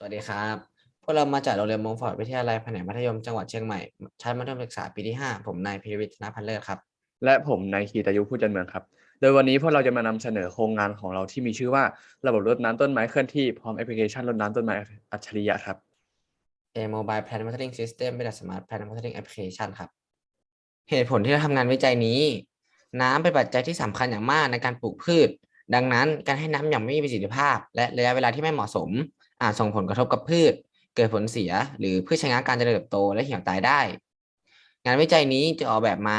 สวัสดีครับ พวกเรามาจากโรงเรียนมงฟอร์ดวิทยาลัยแผนกมัธยมจังหวัดเชียงใหม่ ชั้นมัธยมศึกษาปีที่ 5 ผมนายพิรวิทย์ธนพันธ์เลิศครับ และผมนายคีตายุผู้จันเมืองครับ โดยวันนี้พวกเราจะมานำเสนอโครงงานของเราที่มีชื่อว่าระบบรดน้ำต้นไม้เคลื่อนที่พร้อมแอปพลิเคชันรดน้ำต้นไม้อัจฉริยะครับ A Mobile Plant Monitoring System เป็น Smart Plant Monitoring Application ครับ เหตุผลที่เราทำงานวิจัยนี้ น้ำเป็นปัจจัยที่สำคัญอย่างมากในการปลูกพืช ดังนั้นการให้น้ำอย่างไม่มีประสิทธิภาพ และระยะเวลาที่ไม่เหมาะสม อาจส่งผลกระทบกับพืช เกิดผลเสีย หรือพืชชะงักการเจริญเติบโตและเหี่ยวตายได้ งานวิจัยนี้จะออกแบบมา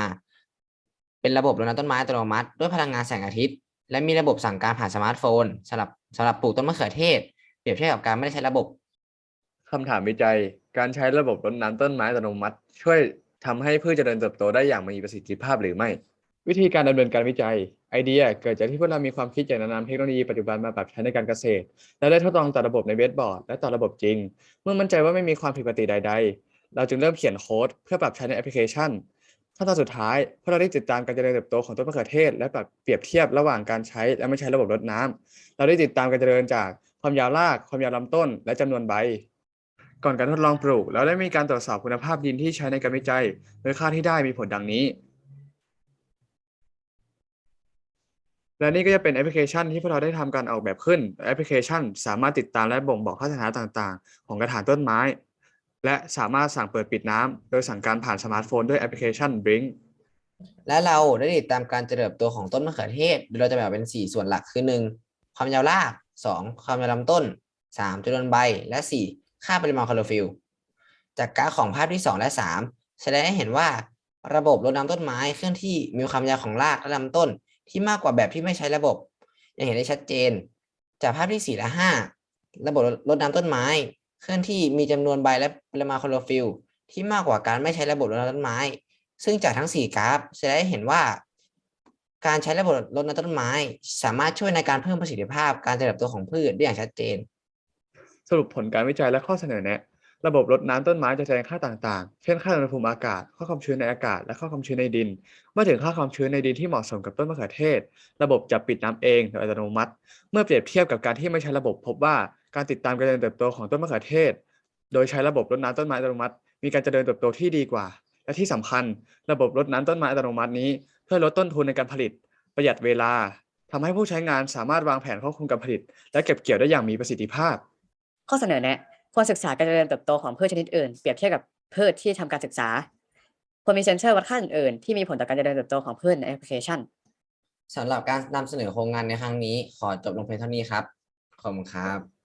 เป็นระบบรดน้ำต้นไม้อัตโนมัติ ด้วยพลังงานแสงอาทิตย์ และมีระบบสั่งการผ่านสมาร์ทโฟนสำหรับสำหรับปลูกต้นมะเขือเทศ เปรียบเทียบกับการไม่ได้ใช้ระบบคำถามวิจัย การใช้ระบบรดน้ำต้นไม้อัตโนมัติ ช่วยทำให้พืชเจริญเติบโตได้อย่างมีประสิทธิภาพหรือไม่ วิธีการดำเนินการวิจัย ไอเดียเกิดจากที่พวกเรามีความคิดอยากนำเทคโนโลยีปัจจุบันมาปรับใช้ในการเกษตร และได้ทดลองต่อระบบในเวทบอร์ดและต่อระบบจริง เมื่อมั่นใจว่าไม่มีความผิดปกติใด ๆ เราจึงเริ่มเขียนโค้ดเพื่อปรับใช้ในแอปพลิเคชันขั้นตอนสุดท้ายพวกเราได้ติดตามการเจริญเติบโตของต้นมะเขือเทศ และปรับเปรียบเทียบระหว่างการใช้และไม่ใช้ระบบรดน้ำเราได้ติดตามการเจริญจากความยาวราก ความยาวลำต้น และจำนวนใบ ก่อนการทดลองปลูก เราได้มีการตรวจสอบคุณภาพดินที่ใช้ในการวิจัย โดยค่าที่ได้มีผลดังนี้ และนี่ก็จะเป็นแอปพลิเคชันที่พวกเราได้ทำการออกแบบขึ้น แอปพลิเคชัน สามารถติดตามและบ่งบอกค่าสถานะต่างๆ ของกระถางต้นไม้ และสามารถสั่งเปิดปิดน้ำโดยสั่งการผ่านสมาร์ทโฟนด้วยแอปพลิเคชัน Blink และเราได้ติดตามการเจริญเติบโตของต้นมะเขือเทศ โดยเราจะแบ่งเป็น 4 ส่วนหลักคือ 1. ความยาวราก 2. ความยาวลำต้น 3. จำนวนใบ และ 4. ค่าปริมาณคลอโรฟิลจากกราฟของภาพที่ 2 และ 3 แสดงให้เห็นว่าระบบรดน้ำต้นไม้เคลื่อนที่มีความยาวของรากและลำต้น ที่มากกว่าแบบที่ไม่ใช้ระบบ อย่างเห็นได้ชัดเจน จากภาพที่4และ5ระบบรดน้ำต้นไม้ เคลื่อนที่มีจำนวนใบและปริมาณคลอโรฟิลที่มากกว่าการไม่ใช้ระบบรดน้ำต้นไม้ ซึ่งจากทั้ง 4 กราฟแสดงให้เห็นว่า การใช้ระบบรดน้ำต้นไม้ สามารถช่วยในการเพิ่มประสิทธิภาพการเจริญเติบโตของพืชได้อย่างชัดเจน สรุปผลการวิจัยและข้อเสนอแนะ ระบบรดน้ำต้นไม้จะแสดงค่าต่างๆ เช่นค่าอุณหภูมิอากาศ ค่าความชื้นในอากาศ และค่าความชื้นในดิน เมื่อถึงค่าความชื้นในดินที่เหมาะสมกับต้นมะเขือเทศ ระบบจะปิดน้ำเองโดยอัตโนมัติ เมื่อเปรียบเทียบกับการที่ไม่ใช้ระบบพบว่าการติดตามการเจริญเติบโตของต้นมะเขือเทศ โดยใช้ระบบรดน้ำต้นไม้อัตโนมัติ มีการเจริญเติบโตที่ดีกว่า และที่สำคัญ ระบบรดน้ำต้นไม้อัตโนมัตินี้ช่วยลดต้นทุนในการผลิต ประหยัดเวลาทำให้ผู้ใช้งานสามารถวางแผนควบคุมการผลิต และเก็บเกี่ยวได้อย่างมีประสิทธิภาพ ข้อเสนอแนะ ควรศึกษาการเจริญเติบโตของพืชชนิดอื่นเปรียบเทียบกับพืชที่ทำการศึกษาควรมีเซ็นเซอร์วัดค่าอื่นๆที่มีผลต่อการเจริญเติบโตของพืชในแอปพลิเคชันสำหรับการนำเสนอโครงงานในครั้งนี้ ขอจบลงเพียงเท่านี้ครับ ขอบคุณครับ